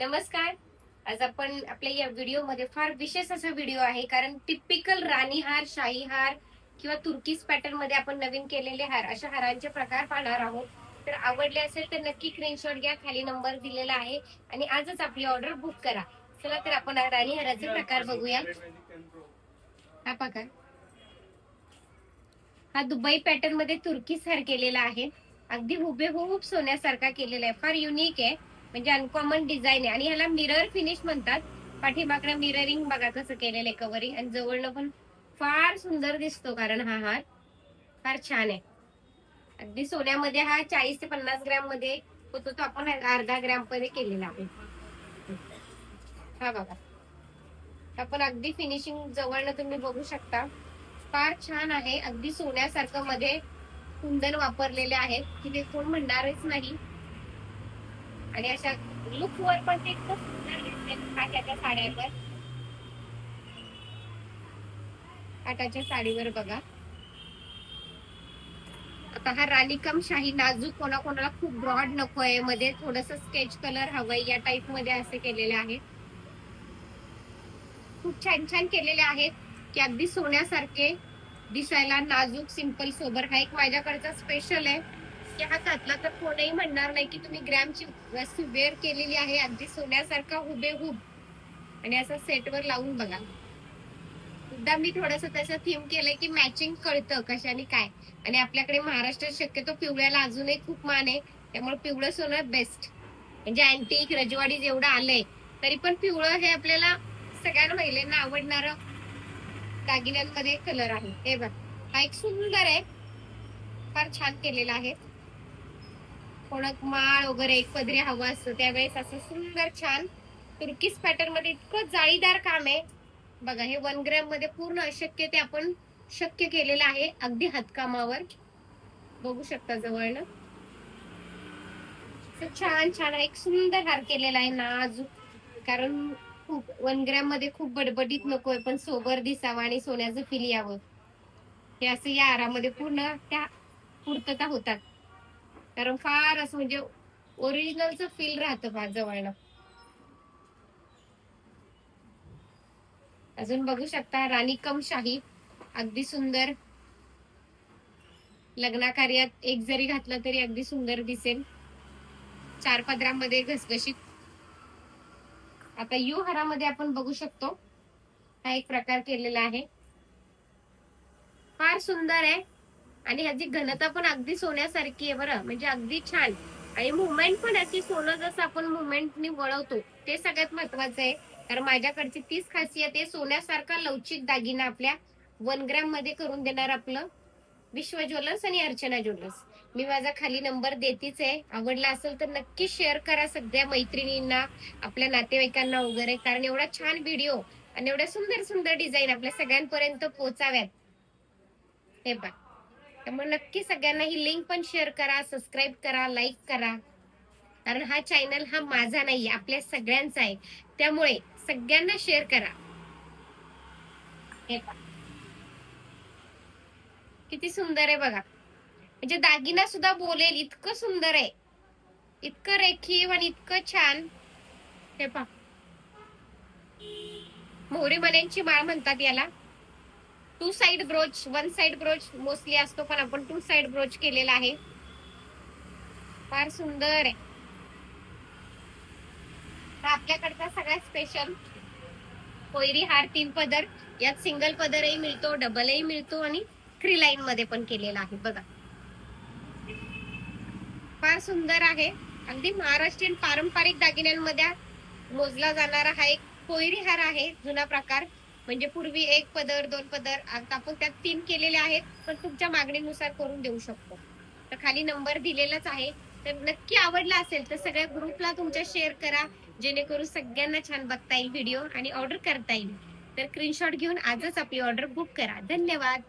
नमस्कार. आज आपण आपल्या या व्हिडिओमध्ये फार विशेष असा व्हिडिओ आहे कारण टिपिकल राणी हार शाही हार किंवा तुर्कीस पॅटर्नमध्ये आपण नवीन केलेले हार अशा हारांचे प्रकार पाहणार आहोत. तर आवडले असेल तर नक्की स्क्रीनशॉट घ्या खाली नंबर दिलेला आहे आणि आजच आपली ऑर्डर बुक करा. चला तर आपण राणी हाराचे प्रकार बघूया. हा प्रकार हा दुबई पॅटर्नमध्ये तुर्कीस हार केलेला आहे. अगदी हुबेहूब सोन्यासारखा केलेला आहे. फार युनिक आहे. म्हणजे अनकॉमन डिझाईन आहे. आणि ह्याला मिरर फिनिश म्हणतात. पाठीमागणं मिररिंग बघा कसं केलेलं आहे कवरिंग आणि जवळनं पण फार सुंदर दिसतो कारण हा हार. फार छान आहे. अगदी सोन्यामध्ये हा चाळीस ते पन्नास ग्रॅममध्ये होतो तो आपण अर्धा ग्रॅममध्ये केलेला आहे. हा बघा. आपण अगदी फिनिशिंग जवळनं तुम्ही बघू शकता. फार छान आहे. अगदी सोन्यासारखं मध्ये कुंदन वापरलेले आहेत. की ते कोण म्हणणारच नाही. आणि अशा लुक वर पण ते खूप सुंदर दिसते काट्याच्या साड्यांवर. काटाच्या साडीवर बघा. आता हा रालिकम शाही नाजूक कोणाकोणाला खूप ब्रॉड नकोय. मध्ये थोडस स्केच कलर हवंय. या टाइपमध्ये असे केलेले आहेत. खूप छान छान केलेले आहेत. की अगदी सोन्यासारखे दिसायला नाजूक सिंपल सोबर. हा एक माझ्याकडचा स्पेशल आहे. की हा घातला तर कोणीही म्हणणार नाही की तुम्ही ग्रॅमची वस्तू वेअर केलेली आहे अगदी सोन्यासारखा हुबेहूब. आणि असं सेटवर लावून बघा. सुद्धा मी थोडस त्याचं थीम केलंय की मॅचिंग कळतं कशाने काय. आणि आपल्याकडे महाराष्ट्रात शक्यतो पिवळ्याला अजूनही खूप मान आहे. त्यामुळे पिवळं सोनं बेस्ट म्हणजे अँटीक रजवाडी जेवढं आलंय तरी पण पिवळं हे आपल्याला सगळ्या महिलांना आवडणारं दागिन्यांमध्ये कलर आहे. हे बघ. हा एक सुंदर आहे. फार छान केलेला आहे. कोणाक माळ वगैरे एक पदरी हवं असतं त्यावेळेस असं सुंदर छान तुर्कीस पॅटर्नमध्ये इतकं जाळीदार काम आहे. बघा हे वन ग्रॅममध्ये पूर्ण अशक्य ते आपण शक्य केलेलं आहे अगदी हातकामावर. बघू शकता जवळनं. असं छान छान एक सुंदर हार केलेला आहे नाजूक. कारण खूप वन ग्रॅममध्ये खूप बडबडीत नकोय पण सोबर दिसावं आणि सोन्याचं फिल यावं. हे असं या हारामध्ये पूर्ण त्या पूर्तता होतात. कारण फार असं म्हणजे ओरिजिनलचं फील राहतं फार जवळनं. अजून बघू शकता राणी कम शाही अगदी सुंदर. लग्नाकार्यात एक जरी घातलं तरी अगदी सुंदर दिसेल. चार पदरामध्ये घसघशीत. आता यू हारामध्ये आपण बघू शकतो. हा एक प्रकार केलेला आहे. फार सुंदर आहे. आणि ह्याची घनता पण अगदी सोन्यासारखी आहे बरं. म्हणजे अगदी छान. आणि मुवमेंट पण अशी सोनं जसं आपण मुवमेंटनी वळवतो ते सगळ्यात महत्वाचं आहे. कारण माझ्याकडची तीच खासियत आहे सोन्यासारखा लवचिक दागिना आपल्या वन ग्रॅममध्ये करून देणार आपलं विश्व ज्वेलर्स आणि अर्चना ज्वेलर्स. मी माझा खाली नंबर देतीच आहे. आवडला असेल तर नक्की शेअर करा सगळ्या मैत्रिणींना आपल्या नातेवाईकांना वगैरे. कारण एवढा छान व्हिडिओ आणि एवढ्या सुंदर सुंदर डिझाईन आपल्या सगळ्यांपर्यंत पोहोचाव्यात हे पहा. त्यामुळे नक्की सगळ्यांना ही लिंक पण शेअर करा सबस्क्राईब करा लाईक करा. कारण हा चॅनल हा माझा नाही आपल्या सगळ्यांचा आहे. त्यामुळे सगळ्यांना शेअर करा. हे पहा. किती सुंदर आहे बघा. म्हणजे दागिना सुद्धा बोलेल इतकं सुंदर आहे. इतकं रेखीव आणि इतकं छान. हे पहा. मोहरी मण्यांची माळ म्हणतात याला. Two side brooch one side brooch mostly असतो पण आपण टू साइड ब्रोच केलेला आहे. फार सुंदर आहे. आपल्याकडचा सगळ्यात स्पेशल कोयरी हार तीन पदर. यात सिंगल पदरही मिळतो डबलही मिळतो आणि थ्री लाईन मध्ये पण केलेला आहे. बघा. फार सुंदर आहे. अगदी महाराष्ट्रीयन पारंपरिक दागिन्यांमध्ये मोजला जाणारा हा एक कोयरी हार आहे जुना प्रकार. म्हणजे पूर्वी एक पदर दोन पदर आता आपण त्यात तीन केलेले आहेत पण तुमच्या मागणीनुसार करून देऊ शकतो. तर खाली नंबर दिलेलाच आहे. तर नक्की आवडला असेल तर सगळ्या ग्रुपला तुमच्या शेअर करा. जेणेकरून सगळ्यांना छान बघता येईल व्हिडिओ आणि ऑर्डर करता येईल. तर स्क्रीनशॉट घेऊन आजच आपली ऑर्डर बुक करा. धन्यवाद.